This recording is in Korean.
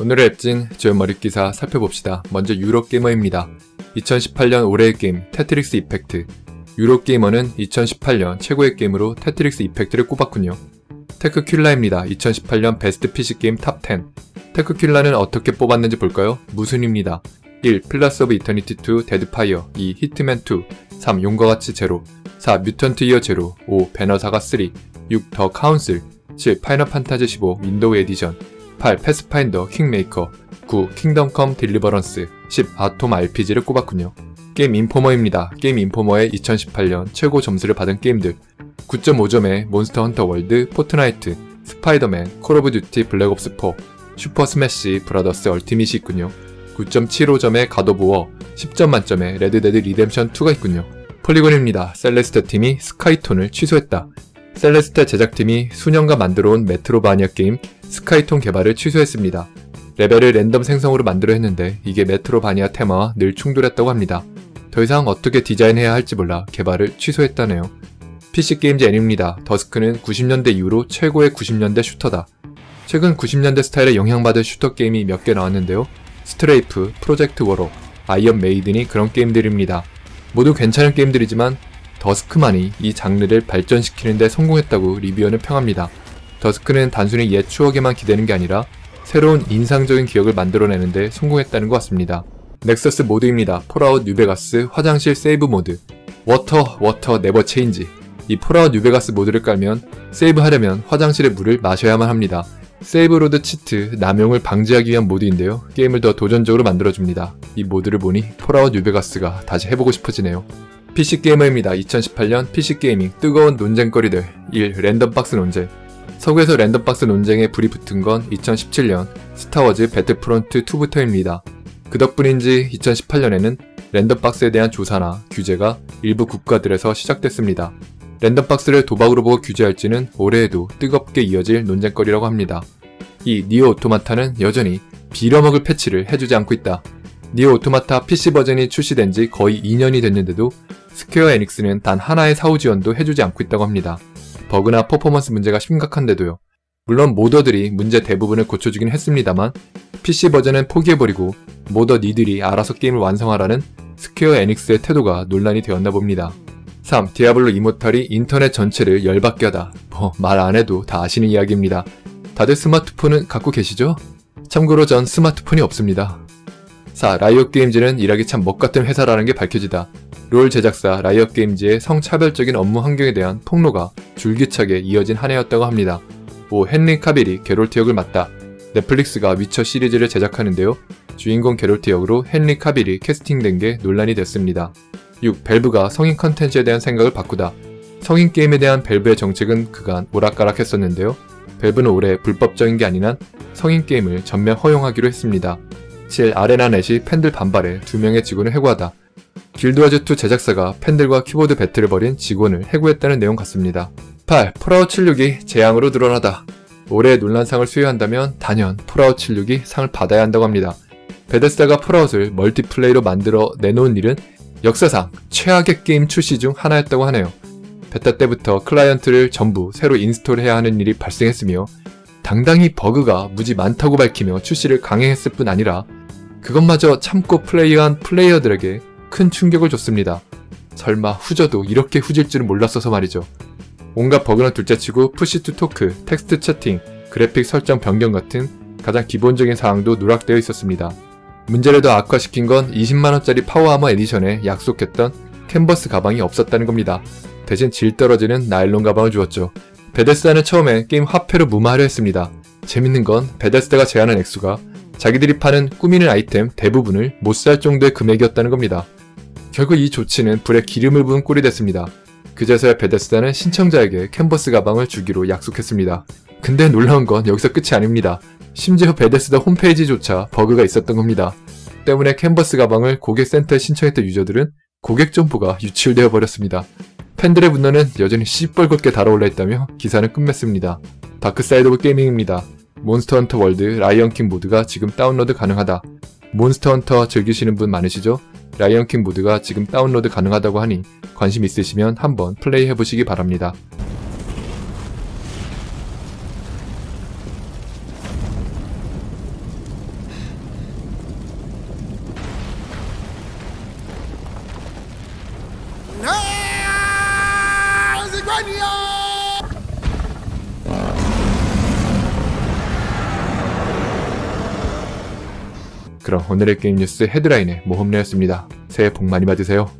오늘의 앱진 주요 머릿기사 살펴봅시다. 먼저 유로게이머입니다. 2018년 올해의 게임 테트릭스 이펙트 유로게이머는 2018년 최고의 게임으로 테트릭스 이펙트를 꼽았군요. 테크큘라입니다. 2018년 베스트 PC 게임 탑10 테크큘라는 어떻게 뽑았는지 볼까요? 무순입니다. 1. 플러스 오브 이터니티 2 데드파이어 2. 히트맨 2 3. 용과 같이 제로 4. 뮤턴트 이어 제로 5. 배너사가 3 6. 더 카운슬 7. 파이널 판타지 15 윈도우 에디션 8. 패스파인더 킹메이커 9. 킹덤 컴 딜리버런스 10. 아톰 RPG를 꼽았군요. 게임 인포머입니다. 게임 인포머의 2018년 최고 점수를 받은 게임들 9.5점의 몬스터 헌터 월드, 포트나이트, 스파이더맨, 콜 오브 듀티 블랙 옵스 4, 슈퍼 스매시 브라더스 얼티밋이 있군요. 9.75점의 가도부어, 10점 만점의 레드데드 리뎀션 2가 있군요. 폴리곤입니다. 셀레스테 팀이 스카이톤을 취소했다. 셀레스테 제작팀이 수년간 만들어온 메트로바니아 게임 스카이톤 개발을 취소했습니다. 레벨을 랜덤 생성으로 만들어 했는데 이게 메트로바니아 테마와 늘 충돌했다고 합니다. 더 이상 어떻게 디자인해야 할지 몰라 개발을 취소했다네요. PC게임즈 애니입니다. 더스크는 90년대 이후로 최고의 90년대 슈터다. 최근 90년대 스타일에 영향받은 슈터 게임이 몇 개 나왔는데요. 스트레이프, 프로젝트 워로, 아이언 메이든이 그런 게임들입니다. 모두 괜찮은 게임들이지만 더스크만이 이 장르를 발전시키는데 성공했다고 리뷰어는 평합니다. 더스크는 단순히 옛 추억에만 기대는 게 아니라 새로운 인상적인 기억을 만들어내는데 성공했다는 것 같습니다. 넥서스 모드입니다. 폴아웃 뉴베가스 화장실 세이브 모드 워터 워터 네버 체인지 이 폴아웃 뉴베가스 모드를 깔면 세이브하려면 화장실의 물을 마셔야만 합니다. 세이브로드 치트 남용을 방지하기 위한 모드인데요. 게임을 더 도전적으로 만들어줍니다. 이 모드를 보니 폴아웃 뉴베가스가 다시 해보고 싶어지네요. PC게이머입니다. 2018년 PC게이밍 뜨거운 논쟁거리들 1. 랜덤박스 논쟁 서구에서 랜덤박스 논쟁에 불이 붙은 건 2017년 스타워즈 배틀프론트 2부터입니다. 그 덕분인지 2018년에는 랜덤박스에 대한 조사나 규제가 일부 국가들에서 시작됐습니다. 랜덤박스를 도박으로 보고 규제할지는 올해에도 뜨겁게 이어질 논쟁거리라고 합니다. 이 니오 오토마타는 여전히 빌어먹을 패치를 해주지 않고 있다. 니오 오토마타 PC 버전이 출시된 지 거의 2년이 됐는데도 스퀘어 에닉스는 단 하나의 사후 지원도 해주지 않고 있다고 합니다. 버그나 퍼포먼스 문제가 심각한데도요. 물론 모더들이 문제 대부분을 고쳐주긴 했습니다만 PC 버전은 포기해버리고 모더 니들이 알아서 게임을 완성하라는 스퀘어 에닉스의 태도가 논란이 되었나 봅니다. 3. 디아블로 이모탈이 인터넷 전체를 열받게 하다. 뭐 말 안해도 다 아시는 이야기입니다. 다들 스마트폰은 갖고 계시죠? 참고로 전 스마트폰이 없습니다. 4. 라이엇 게임즈는 일하기 참 먹같은 회사라는 게 밝혀지다. 롤 제작사 라이엇 게임즈의 성차별적인 업무 환경에 대한 폭로가 줄기차게 이어진 한 해였다고 합니다. 5. 헨리 카빌이 게롤트 역을 맡다. 넷플릭스가 위쳐 시리즈를 제작하는데요. 주인공 게롤트 역으로 헨리 카빌이 캐스팅된 게 논란이 됐습니다. 6. 벨브가 성인 컨텐츠에 대한 생각을 바꾸다. 성인 게임에 대한 벨브의 정책은 그간 오락가락했었는데요. 벨브는 올해 불법적인 게 아닌 한 성인 게임을 전면 허용하기로 했습니다. 7. 아레나 넷이 팬들 반발에 두 명의 직원을 해고하다. 길드와즈2 제작사가 팬들과 키보드 배틀을 벌인 직원을 해고했다는 내용 같습니다. 8. 폴아웃 76이 재앙으로 드러나다. 올해 논란상을 수여한다면 단연 폴아웃 76이 상을 받아야 한다고 합니다. 베데스다가 폴아웃을 멀티플레이로 만들어 내놓은 일은 역사상 최악의 게임 출시 중 하나였다고 하네요. 베타 때부터 클라이언트를 전부 새로 인스톨해야 하는 일이 발생했으며 당당히 버그가 무지 많다고 밝히며 출시를 강행했을 뿐 아니라 그것마저 참고 플레이한 플레이어들에게 큰 충격을 줬습니다. 설마 후져도 이렇게 후질 줄은 몰랐어서 말이죠. 온갖 버그는 둘째치고 푸시투 토크, 텍스트 채팅, 그래픽 설정 변경 같은 가장 기본적인 사항도 누락되어 있었습니다. 문제를 더 악화시킨 건 20만원짜리 파워하머 에디션에 약속했던 캔버스 가방이 없었다는 겁니다. 대신 질 떨어지는 나일론 가방을 주었죠. 베데스다는 처음에 게임 화폐로 무마하려 했습니다. 재밌는 건 베데스다가 제안한 액수가 자기들이 파는 꾸미는 아이템 대부분을 못 살 정도의 금액이었다는 겁니다. 결국 이 조치는 불에 기름을 부은 꼴이 됐습니다. 그제서야 베데스다는 신청자에게 캔버스 가방을 주기로 약속했습니다. 근데 놀라운 건 여기서 끝이 아닙니다. 심지어 베데스다 홈페이지조차 버그가 있었던 겁니다. 때문에 캔버스 가방을 고객센터에 신청했던 유저들은 고객 정보가 유출되어 버렸습니다. 팬들의 분노는 여전히 시뻘겋게 달아올라 있다며 기사는 끝맺습니다. 다크사이드 오브 게이밍입니다. 몬스터 헌터 월드 라이언킹 모드가 지금 다운로드 가능하다. 몬스터 헌터 즐기시는 분 많으시죠? 라이언킹 모드가 지금 다운로드 가능하다고 하니 관심 있으시면 한번 플레이 해보시기 바랍니다. 그럼 오늘의 게임 뉴스 헤드라인의 모험래였습니다. 새해 복 많이 받으세요.